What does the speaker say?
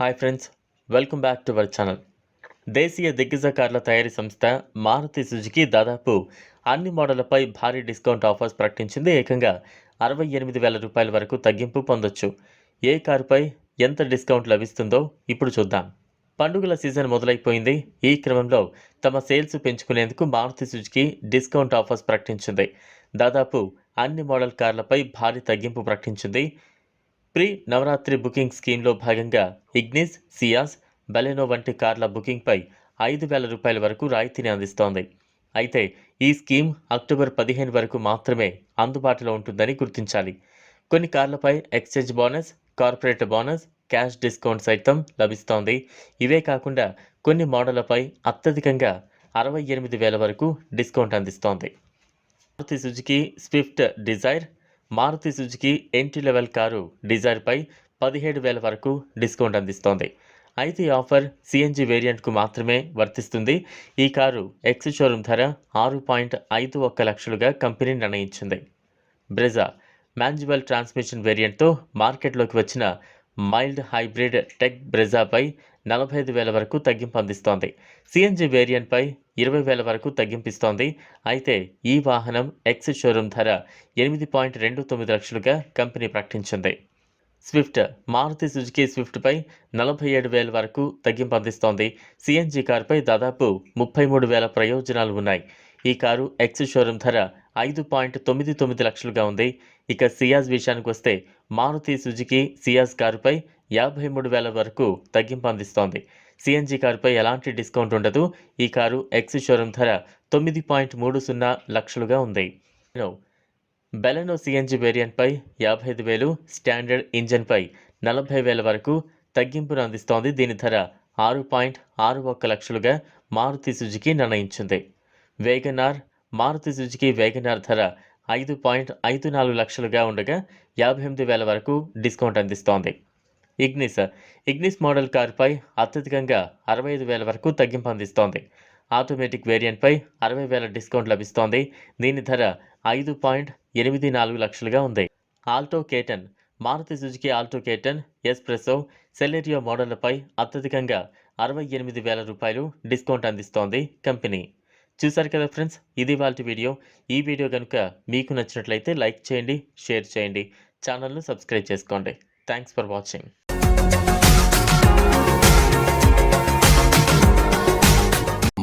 Hi friends welcome back to our channel దేశీయ దిగ్గజ కార్ల తయారీ సంస్థ మారుతి సుజుకి దాదాపు అన్ని మోడళ్ళపై భారీ డిస్కౌంట్ ఆఫర్స్ ప్రకటించింది. ఏకంగా అరవై ఎనిమిది వేల రూపాయల వరకు తగ్గింపు పొందొచ్చు. ఏ కారుపై ఎంత డిస్కౌంట్ లభిస్తుందో ఇప్పుడు చూద్దాం. పండుగల సీజన్ మొదలైపోయింది. ఈ క్రమంలో తమ సేల్స్ పెంచుకునేందుకు మారుతి సుజుకి డిస్కౌంట్ ఆఫర్స్ ప్రకటించింది. దాదాపు అన్ని మోడల్ కార్లపై భారీ తగ్గింపు ప్రకటించింది. ప్రీ నవరాత్రి బుకింగ్ స్కీమ్లో భాగంగా ఇగ్నిస్ సియాస్ బెలెనో వంటి కార్ల బుకింగ్పై ఐదు వేల రూపాయల వరకు రాయితీని అందిస్తోంది. అయితే ఈ స్కీమ్ అక్టోబర్ పదిహేను వరకు మాత్రమే అందుబాటులో ఉంటుందని గుర్తించాలి. కొన్ని కార్లపై exchange bonus corporate bonus cash discount సైతం లభిస్తోంది. ఇవే కాకుండా కొన్ని మోడళ్ళపై అత్యధికంగా అరవై ఎనిమిది వేల వరకు డిస్కౌంట్ అందిస్తోంది. Maruti Suzuki Swift Dzire Maruti Suzuki entry level car డిజైర్పై పదిహేడు వేల వరకు డిస్కౌంట్ అందిస్తోంది. అయితే ఈ ఆఫర్ సిఎన్జి వేరియంట్కు మాత్రమే వర్తిస్తుంది. ఈ కారు ఎక్స్ షోరూమ్ ధర ఆరు పాయింట్ ఐదు ఒక్క లక్షలుగా కంపెనీ నిర్ణయించింది. బ్రెజా మాన్జువల్ ట్రాన్స్మిషన్ వేరియంట్తో మార్కెట్లోకి వచ్చిన మైల్డ్ హైబ్రిడ్ టెక్ బ్రెజాపై నలభై ఐదు వేల వరకు తగ్గింపు అందిస్తోంది. సిఎన్జి వేరియంట్పై ఇరవై వేల వరకు తగ్గింపిస్తోంది. అయితే ఈ వాహనం ఎక్స్ షోరూమ్ ధర ఎనిమిది పాయింట్ రెండు తొమ్మిది లక్షలుగా కంపెనీ ప్రకటించింది. స్విఫ్ట్ మారుతి సుజుకి స్విఫ్ట్పై నలభై ఏడు వేల వరకు తగ్గింపు అందిస్తోంది. సిఎన్జి కారుపై దాదాపు ముప్పై మూడు వేల ప్రయోజనాలు ఉన్నాయి. ఈ కారు ఎక్స్ షోరూమ్ ధర ఐదు పాయింట్ తొమ్మిది తొమ్మిది లక్షలుగా ఉంది. ఇక సియాజ్ విషయానికి వస్తే మారుతి సుజుకి సియాజ్ కారుపై యాభై మూడు వేల వరకు తగ్గింపు అందిస్తోంది. సిఎన్జి కారుపై ఎలాంటి డిస్కౌంట్ ఉండదు. ఈ కారు ఎక్స్ షోరూమ్ ధర తొమ్మిది పాయింట్ మూడు సున్నా లక్షలుగా ఉంది. బెలెనో సిఎన్జి వేరియంట్పై యాభై ఐదు వేలు స్టాండర్డ్ ఇంజన్పై నలభై వేల వరకు తగ్గింపును అందిస్తోంది. దీని ధర ఆరు పాయింట్ ఆరు ఒక్క లక్షలుగా మారుతి సుజుకి నిర్ణయించింది. వేగనార్ మారుతి సుజుకి వేగనార్ ధర ఐదు పాయింట్ ఐదు నాలుగు లక్షలుగా ఉండగా యాభై ఎనిమిది వేల వరకు డిస్కౌంట్ అందిస్తోంది. ఇగ్నిస్. ఇగ్నిస్ మోడల్ కారుపై అత్యధికంగా అరవై ఐదు వేల వరకు తగ్గింపు అందిస్తోంది. ఆటోమేటిక్ వేరియంట్పై అరవై వేల డిస్కౌంట్ లభిస్తోంది. దీని ధర ఐదు పాయింట్ ఎనిమిది నాలుగు లక్షలుగా ఉంది. Alto K ten. Maruti Suzuki Alto K ten Spresso Celerio మోడళ్ళపై అత్యధికంగా అరవై ఎనిమిది వేల రూపాయలు డిస్కౌంట్ అందిస్తోంది కంపెనీ. చూసారు కదా ఫ్రెండ్స్ ఇది వాళ్ళ వీడియో. ఈ వీడియో కనుక మీకు నచ్చినట్లయితే లైక్ చేయండి షేర్ చేయండి. ఛానల్ను సబ్స్క్రైబ్ చేసుకోండి. Thanks for watching.